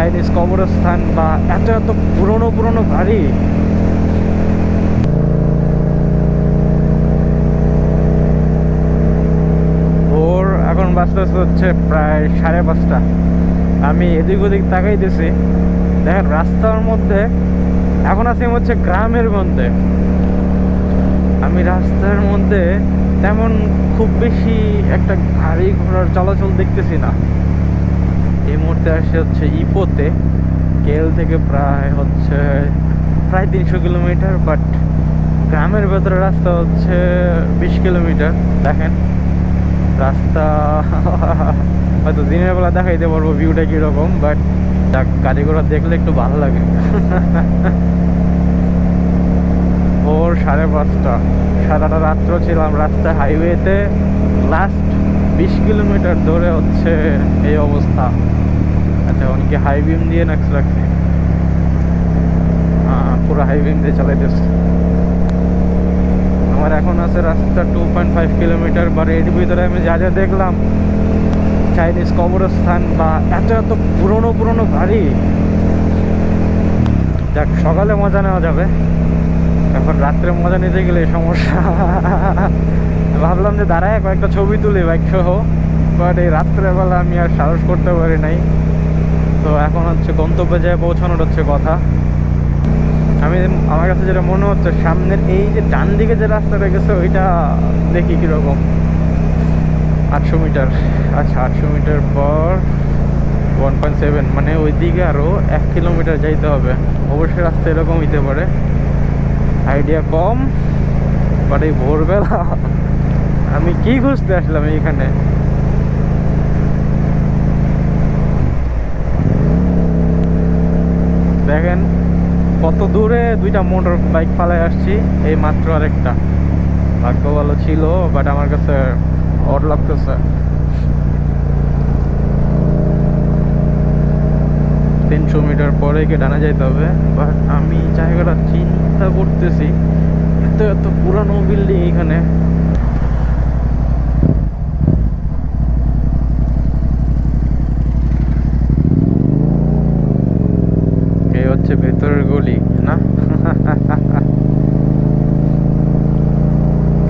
Chinese কবরস্থান বা এত এত পুরনো পুরনো বাড়ি। ভোর এখন বাজতে হচ্ছে প্রায় সাড়ে পাঁচটা। আমি এদিক ওদিক তাকাই তাকাইতেছি দেখেন, রাস্তার মধ্যে এখন আছি হচ্ছে গ্রামের মধ্যে। আমি রাস্তার মধ্যে তেমন খুব বেশি একটা গাড়ি ঘোড়ার চলাচল দেখতেছি না। এই মুহূর্তে আসে হচ্ছে ইপোতে। কেল থেকে প্রায় হচ্ছে, প্রায় তিনশো কিলোমিটার, বাট গ্রামের ভেতরে রাস্তা হচ্ছে বিশ কিলোমিটার। দেখেন, রাস্তা, হয়তো দিনের বেলা দেখাইতে পারব ভিউটা কীরকম, বাট গাড়ি ঘোড়া দেখলে একটু ভালো লাগে। ভোর সাড়ে পাঁচটা, সারাটা রাত্র ছিলাম রাস্তা হাইওয়েতে লাস্ট বিশ কিলোমিটার ধরে হচ্ছে এই অবস্থা। আচ্ছা অনেকে হাই বিম দিয়ে নাক্স রাখছি পুরো হাই বিম দিয়ে চালাইতেছে আমার এখন আছে রাস্তা টু পয়েন্ট ফাইভ কিলোমিটার বা এর ভিতরে আমি যা যা দেখলাম চাইনিজ কবরস্থান বা এত এত পুরনো পুরনো বাড়ি। যাক, সকালে মজা নেওয়া যাবে। এখন রাত্রে মজা নিতে গেলে সমস্যা। ভাবলাম যে দাঁড়ায় কয়েকটা ছবি তুলি বাইক সহ বাট এই রাত্রেবেলা আমি আর সাহস করতে পারি নাই। তো এখন হচ্ছে গন্তব্যে যেয়ে পৌঁছানোর হচ্ছে কথা। আমি আমার কাছে যেটা মনে হচ্ছে, সামনের এই যে ডান দিকে যে রাস্তাটা গেছে, ওইটা দেখি কীরকম। আটশো মিটার। আচ্ছা আটশো মিটার পর ওয়ান পয়েন্ট সেভেন মানে ওই দিকে আরও এক কিলোমিটার যাইতে হবে। অবশ্যই রাস্তা এরকম হইতে পারে। আইডিয়া কম বাট এই ভোরবেলা আমি কি খুঁজতে আসলাম এইখানে? দেখেন, কত দূরে দুইটা মোটর বাইক ফালায় আসছি, এই মাত্র আরেকটা। ভাগ্য ভালো ছিল বাট আমার কাছে অড লাগতেছে। তিনশো মিটার পরে গিয়ে ডানা যাইতে হবে বাট আমি জায়গাটা চিন্তা করতেছি, এত এত পুরানো বিল্ডিং এখানে এই হচ্ছে ভেতরের গলি, না?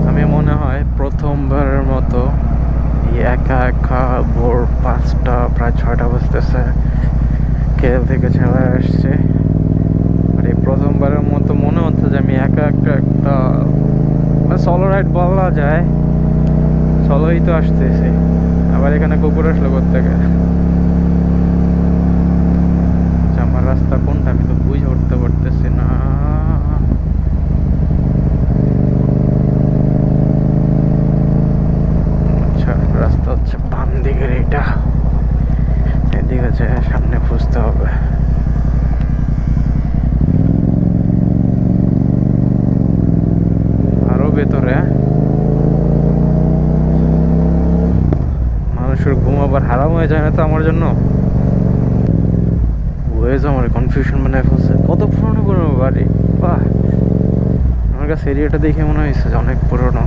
আমি মনে হয় প্রথমবারের মতো একা একা ভোর পাঁচটা, প্রায় ছয়টা বাজতেছে কেল থেকে ছেলে আসছে। আর এই প্রথমবারের মতো মনে হচ্ছে যে আমি একা একটা একটা সলো রাইড বলা যায়। সলোই তো আসতেছি। আবার এখানে কুকুর আসলো থেকে আমার রাস্তা কোনটা আমি তো বুঝে উঠতে পারতেছি না আচ্ছা রাস্তা হচ্ছে বাম এইটা এদিকে যে সামনে খুঁজতে হবে। আরও ভেতরে। মানুষের ঘুম আবার হারাম হয়ে যায় না তো আমার জন্য? ওয়েজ আমার কনফিউশন বানায় ফেলছে কত পুরনো পুরনো বাড়ি? বাহ। আমার কাছে এরিয়াটা দেখে মনে হয়েছে যে অনেক পুরনো।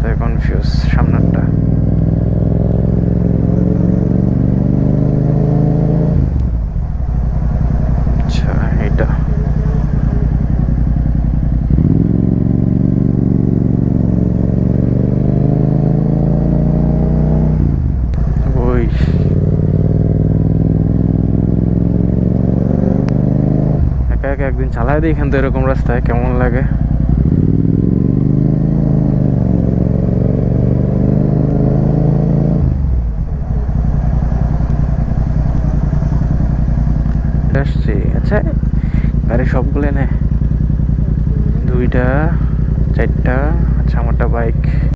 রাস্তায় কনফিউজ সামনেরটা। আচ্ছা একা একা একদিন চালায় দিই এখান তো এরকম রাস্তায়, কেমন লাগে? আসছি। আচ্ছা গাড়ি সবগুলো নে। দুইটা চারটা আচ্ছা আমারটা বাইক